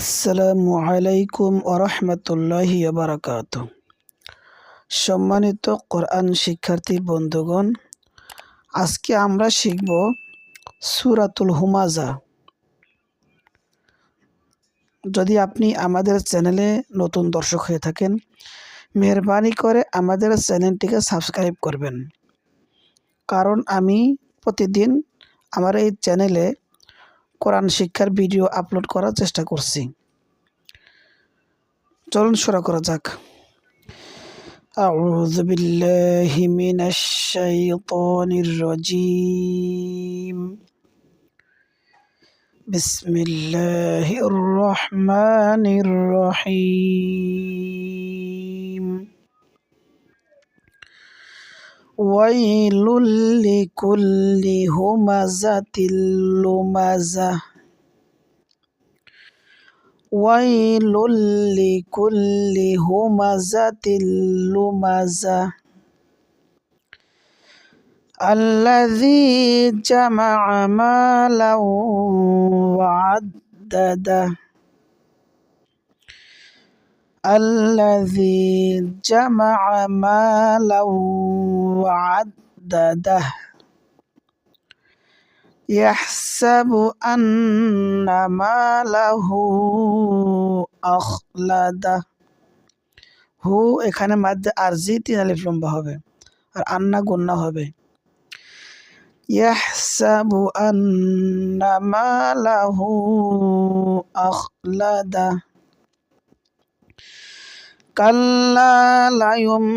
আসসালামু আলাইকুম ওরহমতুল্লাহি বারাকাত সম্মানিত কোরআন শিক্ষার্থী বন্ধুগণ, আজকে আমরা শিখব সুরাতুল হুমাজা যদি আপনি আমাদের চ্যানেলে নতুন দর্শক হয়ে থাকেন, মেহরবানি করে আমাদের চ্যানেলটিকে সাবস্ক্রাইব করবেন। কারণ আমি প্রতিদিন আমার এই চ্যানেলে কোরআন শিক্ষার ভিডিও আপলোড করার চেষ্টা করছি চলুন শুরু করা যাক أعوذ بالله من الشيطان الرجيم بسم الله الرحمن الرحيم ويل لكل همزة لمزة ويل لكل همزة لمزة الذي جمع مالا وعدده. الذي جمع مالا وعدده يحسب أن ماله أخلده হু এখানে মাধ্যে আরজি তিন আলিফ লম্বা হবে আর আন্না গুন্না হবে ইয়াহসাবু আন্না মালাহু আখলাদা কাল্লা লায়ুমবাযান্না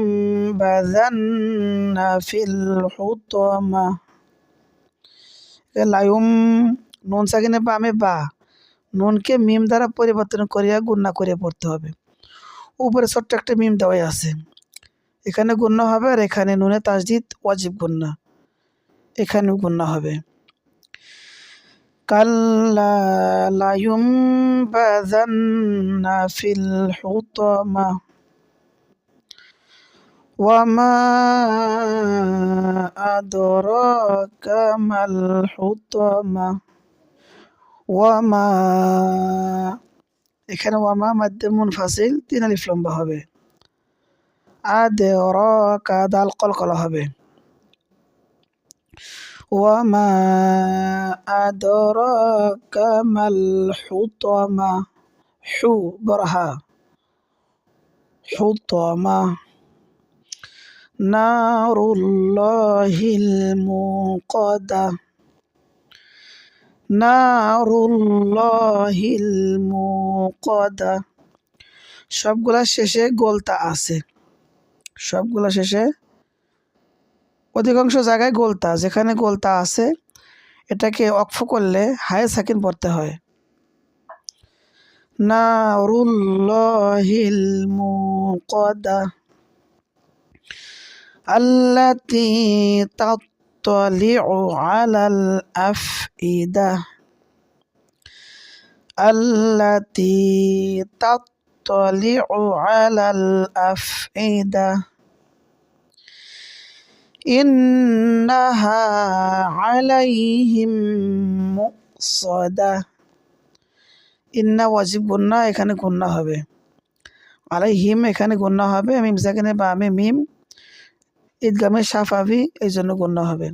ফিল হুতামা লায়ুম নুন সাকিনে বামে বা নুনকে মিম দ্বারা পরিবর্তন করিয়া গুন্না করিয়া পড়তে হবে। উপরে ছোট্ট একটা মিম দেওয়াই আছে। এখানে গুন্না হবে আর এখানে নুনে তাজদিদ ওয়াজিব গুন্না এখানেও গুন্না হবে। কাল্লা লায়ুম বাযান্না ফিল হুতামা وما أدراك ما الحطمة وما এখানে ওয়ামা মাধ্যম মুনফাসিল তিন আলিফ লম্বা হবে আদে র কা দাল কলকলা হবে ওয়ামা আদরাকা মাল হুতামা হু বরহা হুতামা নারুল্লাহিল মুকাদা নারুল্লাহিল মুকাদা সবগুলা শেষে গোলতা আছে। সবগুলা শেষে অধিকাংশ জায়গায় গোলতা, যেখানে গোলতা আছে, এটাকে অক্ষ করলে হায় সাকিন পড়তে হয়। নারুল্লাহিল মুকাদা التي تطلع على الأفئدة التي تطلع على الأفئدة إنها عليهم مؤصدة ইন্না ওয়াজিব গুন্না এখানে গুন্না হবে আলাইহিম এখানে গুন্না হবে মিম সাকিনে বা আমি মিম ঈদগামে সাফাবি এই জন্য গণ্য হবে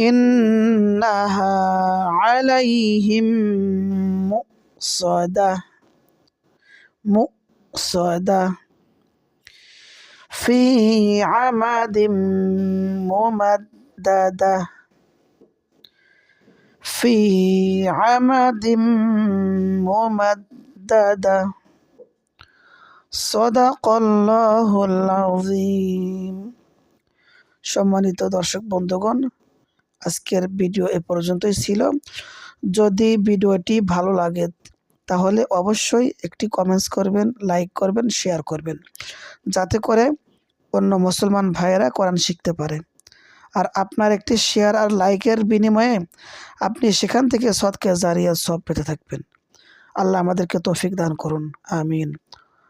ইন্নাহা আলাইহিম মুসদা মুসদা في عمد ممددة في عمد ممددة সদাকল্লাহুল আযীম। সম্মানিত দর্শক বন্ধুগণ, আজকের ভিডিও এ পর্যন্তই ছিল। যদি ভিডিওটি ভালো লাগে, তাহলে অবশ্যই একটি কমেন্টস করবেন লাইক করবেন শেয়ার করবেন। যাতে করে অন্য মুসলমান ভাইয়েরা কোরআন শিখতে পারে। আর আপনার একটি শেয়ার আর লাইকের বিনিময়ে আপনি সেখান থেকে সৎকে জারিয়া সব পেতে থাকবেন। আল্লাহ আমাদেরকে তৌফিক দান করুন। আমিন।